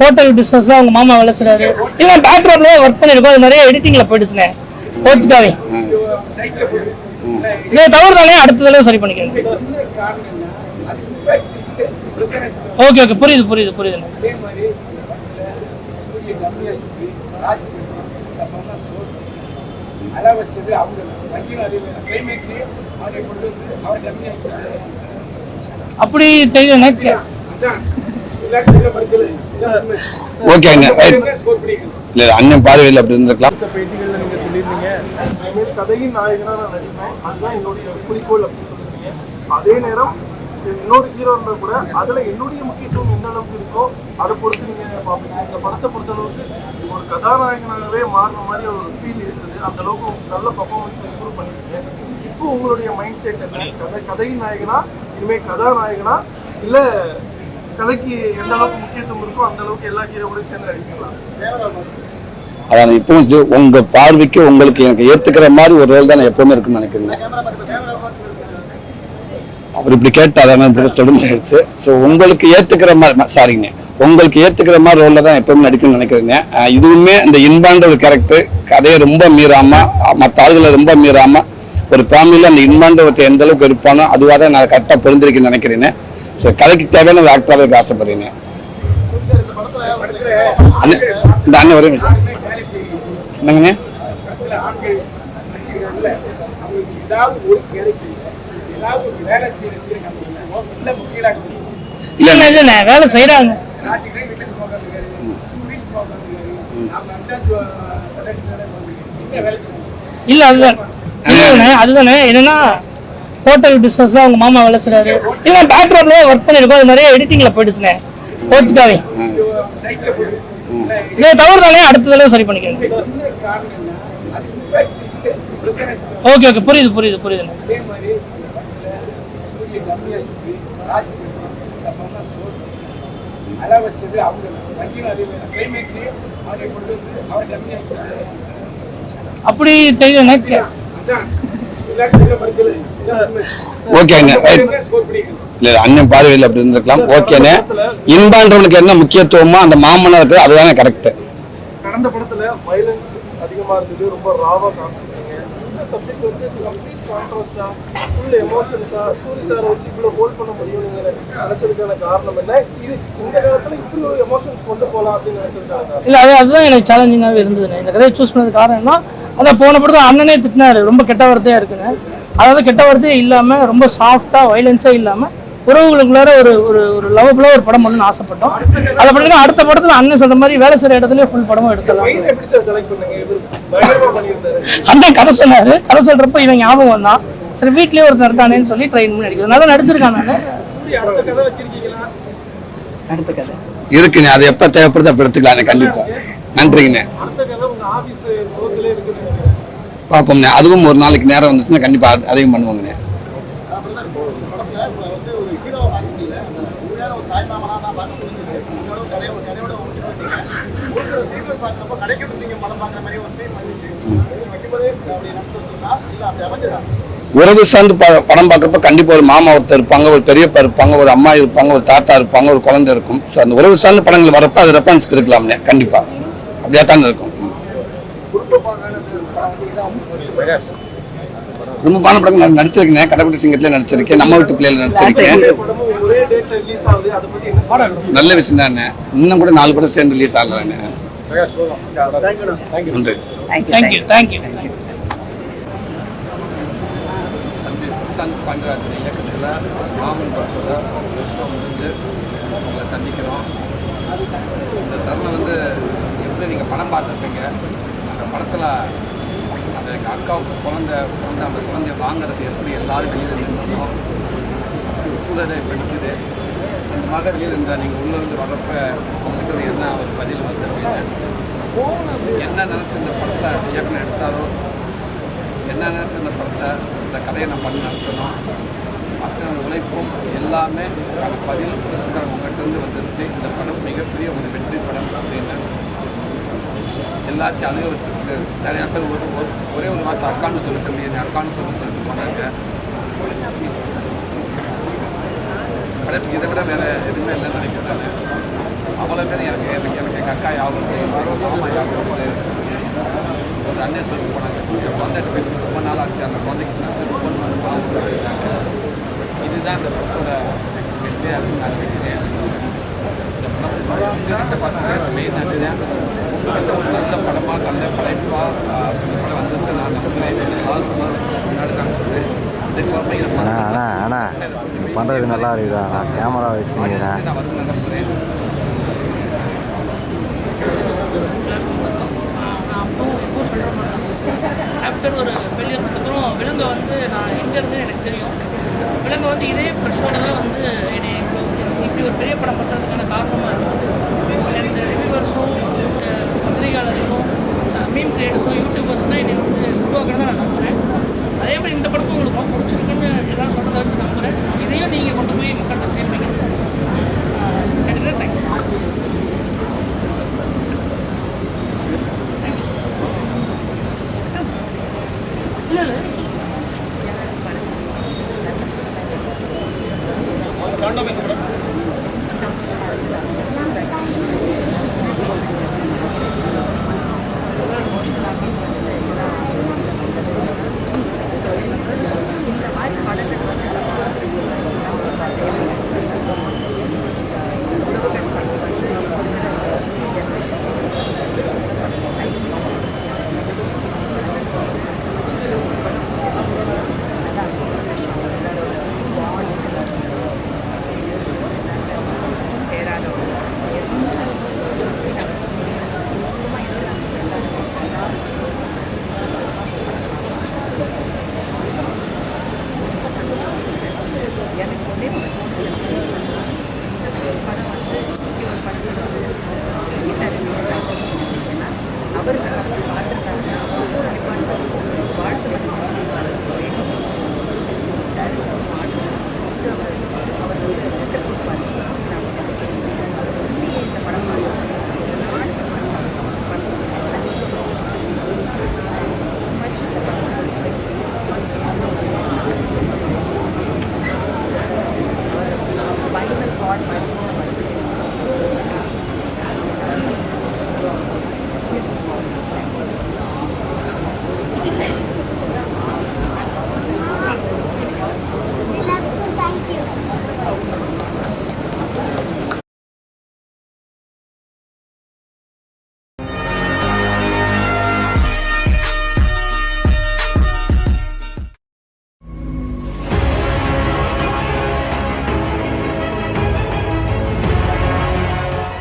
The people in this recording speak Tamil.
ஹோட்டல் பிசினஸ் அவங்க மாமா வேலை செய்றாரு. இல்லை பேக்ரவுண்ட்ல ஒர்க் பண்ணிருக்கோம். அது நிறைய எடிட்டிங்ல போயிடுச்சுனே கோச்சுக்காவே இதை தவறுதானே அடுத்த தடவை சரி பண்ணிக்கணும் ஓகே ஓகே புரியுது புரியுது புரியுது அப்படி தெரியலண்ணே கே- அதான் ஓகேங்க இல்லை அண்ணன் பார்வையில் அப்படி இருந்திருக்கலாம். பேட்டிகளில் நீங்கள் சொல்லியிருந்தீங்க. இனிமேல் கதையின் நாயகனாக நான் நடிப்பேன் அதுதான் என்னுடைய குறிக்கோள் அப்படின்னு சொல்லியிருந்தீங்க அதே நேரம் இன்னொரு ஹீரோ இருந்தால் கூட அதில் என்னுடைய முக்கியத்துவம் எந்த அளவுக்கு இருக்கோ அதை பொறுத்து நீங்கள் பார்ப்பீங்க. இந்த படத்தை பொறுத்த அளவுக்கு ஒரு கதாநாயகனாகவே மாறின மாதிரி ஒரு ஃபீல் இருக்குது அந்த அளவுக்கு நல்ல பர்ஃபார்மன்ஸ் இம்ப்ரூவ் பண்ணிருக்கீங்க இப்போ உங்களுடைய மைண்ட் செட் என்ன? கதை கதையின் நாயகனா இனிமேல் கதாநாயகனா? இல்லை கதைக்கு எந்த அளவுக்கு முக்கியத்துவம் இருக்கோ அந்த அளவுக்கு எல்லா ஹீரோவோடையும் சேர்ந்து நடிக்கலாம். அதான் இப்போ உங்க பார்வைக்கு உங்களுக்கு எனக்கு ஏத்துக்கிற மாதிரி ஒரு ரோல் தான் எப்பவுமே இருக்குன்னு நினைக்கிறேன். அவர் இப்படி கேட்டாதான் தொடுமையாயிடுச்சு ஸோ உங்களுக்கு ஏத்துக்கிற மாதிரி சாரிங்க உங்களுக்கு ஏத்துக்கிற மாதிரி ரோல்ல தான் எப்பவுமே நடிக்கணும்னு நினைக்கிறேங்க இதுவுமே இந்த இன்பாண்ட ஒரு கேரக்டர் கதையை ரொம்ப மீறாம மற்ற ஆளுகளை ரொம்ப மீறாம ஒரு ஃபேமிலியில் அந்த இன்பாண்ட ஒருத்தர் எந்த அளவுக்கு இருப்பானோ அதுவாக தான் நான் கரெக்டாக பொருந்திருக்கேன்னு நினைக்கிறேன் ஸோ கதைக்கு தேவையான ஒரு ஆக்டராகவே ஆசைப்படுறேன் அண்ணன் இந்த அண்ணன் ஒரே நிமிஷம். என்னங்கண்ணே? இல்லை இல்லைண்ணே வேலை செய்யணும் இல்ல அதுதான். அதுதானே என்னன்னா ஹோட்டல் பிஸ்னஸ் அவங்க மாமா வேலை செய்றாரு. இவன் பேக்ரவுண்ட்ல ஒர்க் பண்ணிருக்கோம் அது நிறைய எடிட்டிங்ல போயிடுச்சுனே. கோச்சுக்காவே இதை தவறுதானே அடுத்த தடவை சரி பண்ணிக்கிறேன் ஓகே ஓகே புரியுது புரியுது புரியுது அப்படி தெரியல ஓகேங்க இல்ல அண்ணன் பார்வையில் அப்படி இருந்திருக்கலாம். ஓகேண்ணே இன்பான்றவனுக்கு என்ன முக்கியத்துவமோ அந்த மாமனா இருக்குது அதுதானே கரெக்ட் கடந்த படத்துல வயலன்ஸ் அதிகமா இருந்தது ரொம்ப ராவா காமிச்சிருக்கீங்க. இந்த சப்ஜெக்ட் வந்து கம்ப்ளீட் கான்ட்ராஸ்டா ஃபுல் எமோஷன்ஸா சூரி சாரை வச்சு இவ்வளவு ஹோல்ட் பண்ண முடியும் நீங்க நினைச்சதுக்கான காரணம் என்ன? இது இந்த காலத்துல இப்படி ஒரு எமோஷன்ஸ் கொண்டு போலாம் அப்படின்னு நினைச்சதுக்கான இல்ல அது அதுதான் எனக்கு சேலஞ்சிங்காகவே இருந்ததுண்ணே. இந்த கதையை சூஸ் பண்ணது காரணம் என்ன அதான் போன படத்துல அண்ணனே திட்டினாரு. ரொம்ப கெட்ட வார்த்தையா இருக்குன்னு. அதாவது கெட்ட வார்த்தையே இல்லாம ரொம்ப சாஃப்டா வயலன்ஸே இல்லாம உறவுகளுக்குள்ளார ஒரு ஒரு ஒரு லவபுளா ஒரு படம் பண்ணணும்னு ஆசைப்பட்டோம். அதை பண்ணிட்டு அடுத்த படத்துல அண்ணன் சொல்ற மாதிரி வேலை செய்யற இடத்துலயே ஃபுல் படமும் எடுக்கலாம். மெயின் எப்படி சார் செலக்ட் பண்ணீங்க? இவர் பயங்கரமா பண்ணியிருந்தாரு. அண்ணன் கதை சொன்னாரு. கதை சொல்றப்ப இவன் ஞாபகம் வந்தான். சரி வீட்லயே ஒருத்தர் இருக்கானேன்னு சொல்லி ட்ரெயின் பண்ணி அடிக்கிறது. நல்லா நடிச்சிருக்கான் அடுத்த கதை இருக்குண்ணே அது எப்ப தேவைப்படுது அப்ப எடுத்துக்கலாண்ணே கண்டிப்பா. நன்றிங்கண்ணே. பார்ப்போம்ண்ணே. அதுவும் ஒரு நாளைக்கு நேரம் வந்துச்சுன்னா கண்டிப்பா அதையும் பண்ணுவாங்கண்ணே. உறவு சார்ந்து படம் பார்க்குறப்ப கண்டிப்பா ஒரு மாமா ஒருத்தர் இருப்பாங்க ஒரு பெரியப்பா இருப்பாங்க ஒரு அம்மா இருப்பாங்க ஒரு தாத்தா இருப்பாங்க ஒரு குழந்தை இருக்கும். ஸோ அந்த உறவு சார்ந்த படங்கள் வரப்ப அது ரெஃபரன்ஸ்க்கு இருக்கலாம்ண்ணே கண்டிப்பா. அப்படியே தான் இருக்கும். குடும்பமான படங்கள் நான் நடிச்சிருக்கேன் கடைக்குட்டி சிங்கத்துல நடிச்சிருக்கேன் நம்ம வீட்டு பிள்ளைல நடிச்சிருக்கேன். படமும் ஒரே டேட்ல ரிலீஸ் ஆகுது அதை பத்தி என்ன நல்ல விஷயம் தானே. இன்னும் கூட நாலு படம் சேர்ந்து ரிலீஸ் ஆகலாண்ணே நன்றி. தேங்க்யூ தேங்க்யூ பாண்டராஜன் இயக்கத்தில் மாமன் படத்தில் விஸ்வம் உங்களை சந்திக்கிறோம். இந்த தருணம் வந்து எப்படி நீங்கள் படம் பார்த்துருப்பீங்க? அந்த படத்தில் அக்காவுக்கு குழந்தை பிறந்த அந்த குழந்தைய வாங்குறது எப்படி எல்லாரும் வெளியில் இருந்துச்சோ சூழலை இப்போ அந்த மகள் வெளியில் இருந்தால் நீங்கள் உள்ளேருந்து வர்றப்ப உங்களுக்கு என்ன ஒரு பதில் வந்துருவீங்க என்ன நினச்சி இந்த படத்தை இயக்குனர் எடுத்தாரோ? என்ன நினச்சி இந்த படத்தை இந்த கதையை நம்ம பண்ண நடத்தணும் மக்கள் உழைப்பும் எல்லாமே அந்த பதில் புரஸ்காரம் உங்கள்கிட்டருந்து வந்துருச்சு. இந்த படம் மிகப்பெரிய ஒரு வெற்றி படம் அப்படின்னு எல்லாத்தையும் அனுபவிச்சு நிறைய பேர் ஒரு ஒரே ஒரு வார்த்தை அக்கான்னு சொல்லிட்டு முடியாது அக்கான்னு சொல்லி சொல்லிட்டு போனாங்க படம் இதை விட வேறு எதுவுமே இல்லைன்னு நினைக்கிறேன் அவ்வளோ பேர் எனக்கு எனக்கு எனக்கு எங்கள் அக்கா யாவும் மாமா யாவும் ஒரு அண்ணன் சொல்லி போனாங்க. என் குழந்தை பேசி ரொம்ப நாள் ஆச்சு. அந்த குழந்தைக்கு நான் ஃபோன் பண்ண பாவம் இதுதான் இந்த படத்தோட வெற்றியாக இருக்குன்னு நான் நினைக்கிறேன். இந்த படம் உங்கள்கிட்ட மெயின் அதுதான் நல்ல படமாக நல்ல படைப்பாக படம் வந்துட்டு நான் நம்புகிறேன் முன்னாடி இதுக்கப்புறம் இதை அண்ணா அண்ணா பண்ணுறது நல்லா இருக்குதா? நான் கேமரா வச்சுக்கிறேன் நான் வந்து நம்புகிறேன் ஆஃப்டர் ஒரு ஃபெயிலியர் பண்ணதும் விலங்கு வந்து நான் எங்கே இருந்து எனக்கு தெரியும். விலங்கு வந்து இதே ப்ரெஷோட தான் வந்து என்னை இப்படி ஒரு பெரிய படம் பண்ணுறதுக்கான காரணமாக